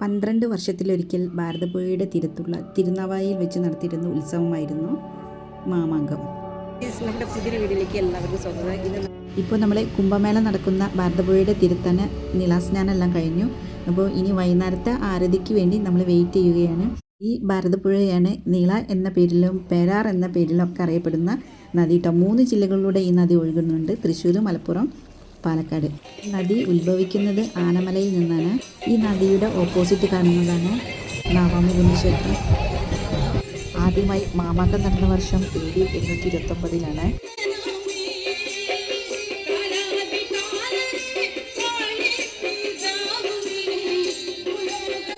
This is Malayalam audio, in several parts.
പന്ത്രണ്ട് വർഷത്തിലൊരിക്കൽ ഭാരതപ്പുഴയുടെ തീരത്തുള്ള തിരുനാവായിൽ വെച്ച് നടത്തിയിരുന്ന ഉത്സവമായിരുന്നു മാമാങ്കം. നമ്മുടെ പുതിയ വീഡിയോയിലേക്ക് എല്ലാവർക്കും സ്വാഗതം. ഇപ്പോൾ നമ്മൾ കുംഭമേള നടക്കുന്ന ഭാരതപ്പുഴയുടെ തീരത്തന്നെ നിലാസ്നാനം എല്ലാം കഴിഞ്ഞു. അപ്പോൾ ഇനി വൈകുന്നേരത്തെ ആരതിക്ക് വേണ്ടി നമ്മൾ വെയിറ്റ് ചെയ്യുകയാണ്. ഈ ഭാരതപ്പുഴയാണ് നീള എന്ന പേരിലും പേരാർ എന്ന പേരിലും ഒക്കെ അറിയപ്പെടുന്ന നദി കേട്ടോ. മൂന്ന് ജില്ലകളിലൂടെ ഈ നദി ഒഴുകുന്നുണ്ട്. തൃശ്ശൂർ മലപ്പുറം പാലക്കാട്. നദി ഉത്ഭവിക്കുന്നത് ആനമലയിൽ നിന്നാണ്. ഈ നദിയുടെ ഓപ്പോസിറ്റ് കാണുന്നതാണ് നാവാമുകുന്ദ ക്ഷേത്രം ആദ്യമായി മാമാക്കം നടന്ന വർഷം എ ഡി എണ്ണൂറ്റി ഇരുപത്തൊമ്പതിലാണ്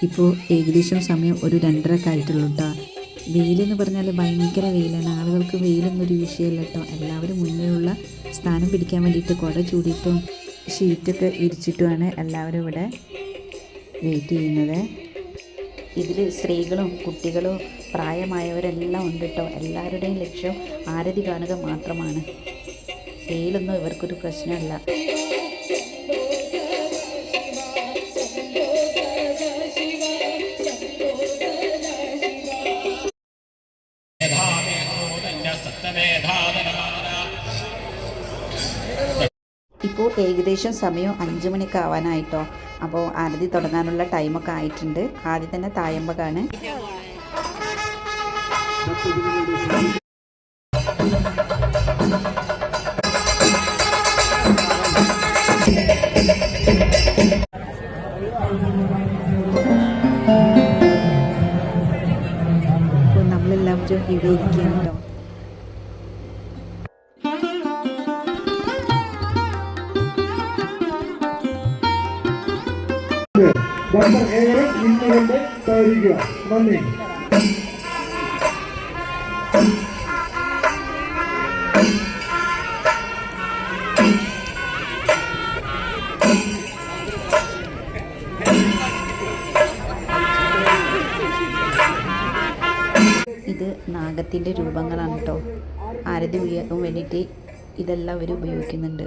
ഇപ്പോൾ ഏകദേശം സമയം ഒരു രണ്ടര ആയിട്ടുള്ളൂ കേട്ടോ വെയിലെന്ന് പറഞ്ഞാൽ ഭയങ്കര വെയിലാണ്. ആളുകൾക്ക് വെയിലൊന്നൊരു വിഷയമല്ല കേട്ടോ എല്ലാവരും മുന്നിലുള്ള സ്ഥാനം പിടിക്കാൻ വേണ്ടിയിട്ട് കുട ചൂടിയിട്ടും ഷീറ്റൊക്കെ വിരിച്ചിട്ടുമാണ് എല്ലാവരും ഇവിടെ വെയിറ്റ് ചെയ്യുന്നത്. ഇതിൽ സ്ത്രീകളും കുട്ടികളും പ്രായമായവരെല്ലാം ഉണ്ട് കേട്ടോ എല്ലാവരുടെയും ലക്ഷ്യം ആരതി കാണുക മാത്രമാണ്. വെയിലൊന്നും ഇവർക്കൊരു പ്രശ്നമല്ല. ഏകദേശം സമയം അഞ്ച് മണിക്ക് ആവാനായിട്ടോ. അപ്പോൾ ആരതി തുടങ്ങാനുള്ള ടൈമൊക്കെ ആയിട്ടുണ്ട്. ആദ്യം തന്നെ തായമ്പകാണ്. അപ്പോൾ നമ്മളെല്ലാവരും ഇവിടെ ഇരിക്കുകയാണ് കേട്ടോ ഡോക്ടർ ഏഴ് ഇന്നുകൊണ്ട് തരിക നന്ദി ഇത് നാഗത്തിന്റെ രൂപങ്ങളാണ് കേട്ടോ. ആരതി ഉയർത്താൻ വേണ്ടിയിട്ട് ഇതെല്ലാം അവർ ഉപയോഗിക്കുന്നുണ്ട്.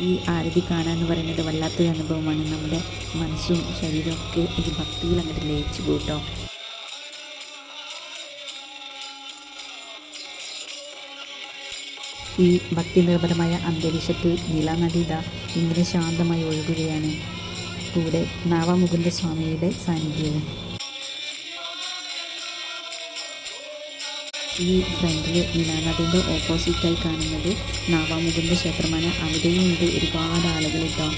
ഈ ആരതി കാണുക എന്ന് പറയുന്നത് വല്ലാത്തൊരു അനുഭവമാണ്. നമ്മുടെ മനസ്സും ശരീരമൊക്കെ ഈ ഭക്തിയിൽ അങ്ങോട്ട് ലയിച്ചു പോട്ടോ. ഈ ഭക്തി നിർഭരമായ അന്തരീക്ഷത്തിൽ നീലാനദി ഇതാ ഇങ്ങനെ ശാന്തമായി ഒഴുകുകയാണ്. കൂടെ നാവാമുകുന്ദ സ്വാമിയുടെ സാന്നിധ്യവും. ഈ ഫ്രണ്ടിൽ നീലാനദിന്റെ ഓപ്പോസിറ്റായി കാണുന്നത്. നാവാമുകുന്ദ ക്ഷേത്രമാണ്. അവിടെയും ഉണ്ട് ഒരുപാട് ആളുകൾ കേട്ടോ.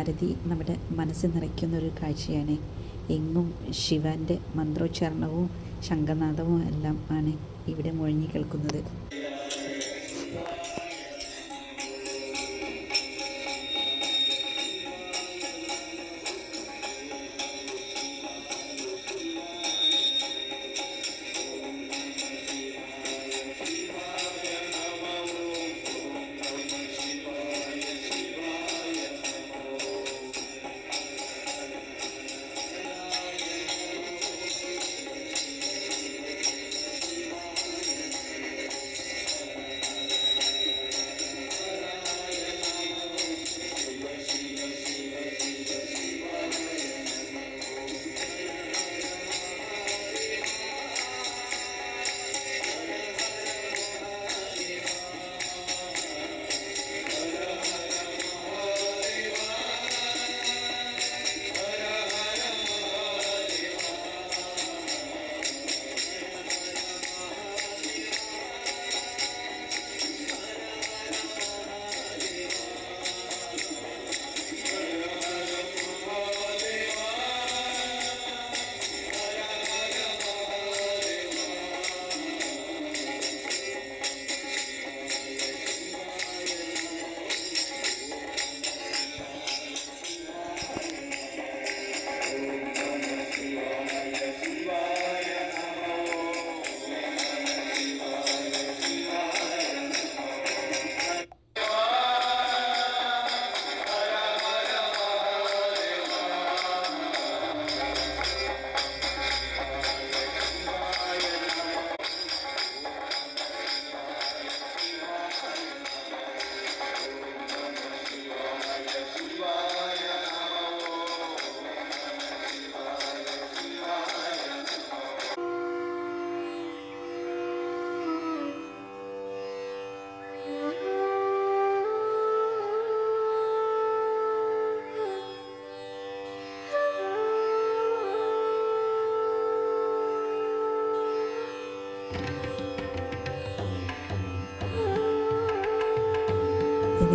ഈ ആരതി നമ്മുടെ മനസ്സ് നിറയ്ക്കുന്ന ഒരു കാഴ്ചയാണ്. എങ്ങും ശിവന്റെ മന്ത്രോച്ചാരണവും ശംഖനാദവും എല്ലാം ആണ് ഇവിടെ മുഴങ്ങി കേൾക്കുന്നത്.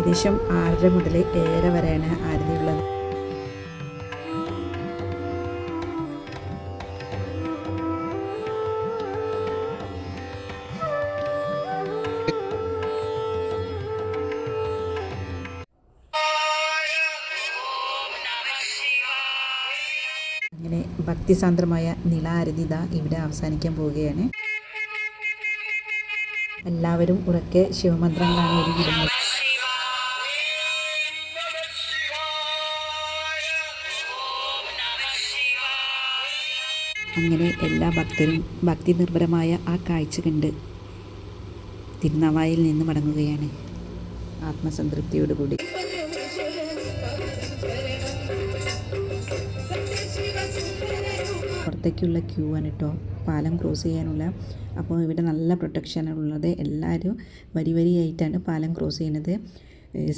ഏകദേശം ആറര മുതൽ ഏഴര വരെയാണ് ആരതി ഉള്ളത്. അങ്ങനെ ഭക്തിസാന്ദ്രമായ നിളാരതി ഇതാ ഇവിടെ അവസാനിക്കാൻ പോവുകയാണ്. എല്ലാവരും ഉറക്കെ ശിവമന്ത്രങ്ങളാണ് ഒരു അങ്ങനെ എല്ലാ ഭക്തരും ഭക്തി നിർഭരമായ ആ കാഴ്ച കണ്ട് തിരുനാവായിൽ നിന്ന് മടങ്ങുകയാണ്. ആത്മസംതൃപ്തിയോടുകൂടി. പുറത്തേക്കുള്ള ക്യൂ ആണ് കേട്ടോ പാലം ക്രോസ് ചെയ്യാനുള്ള. അപ്പോൾ ഇവിടെ നല്ല പ്രൊട്ടക്ഷനാണ് ഉള്ളത്. എല്ലാവരും വരി വരിയായിട്ടാണ് പാലം ക്രോസ് ചെയ്യുന്നത്.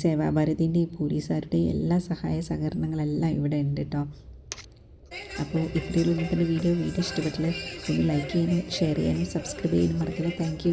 സേവാഭാരതിന്റെയും പോലീസുകാരുടെയും എല്ലാ സഹായ സഹകരണങ്ങളെല്ലാം ഇവിടെ ഉണ്ട് കേട്ടോ അപ്പോൾ ഇത്രയുള്ള ഇന്നത്തെ വീഡിയോ. വീഡിയോ ഇഷ്ടപ്പെട്ടില്ല ഒന്ന് ലൈക്ക് ചെയ്യാനും ഷെയർ ചെയ്യാനും സബ്സ്ക്രൈബ് ചെയ്യാനും മറക്കില്ല താങ്ക്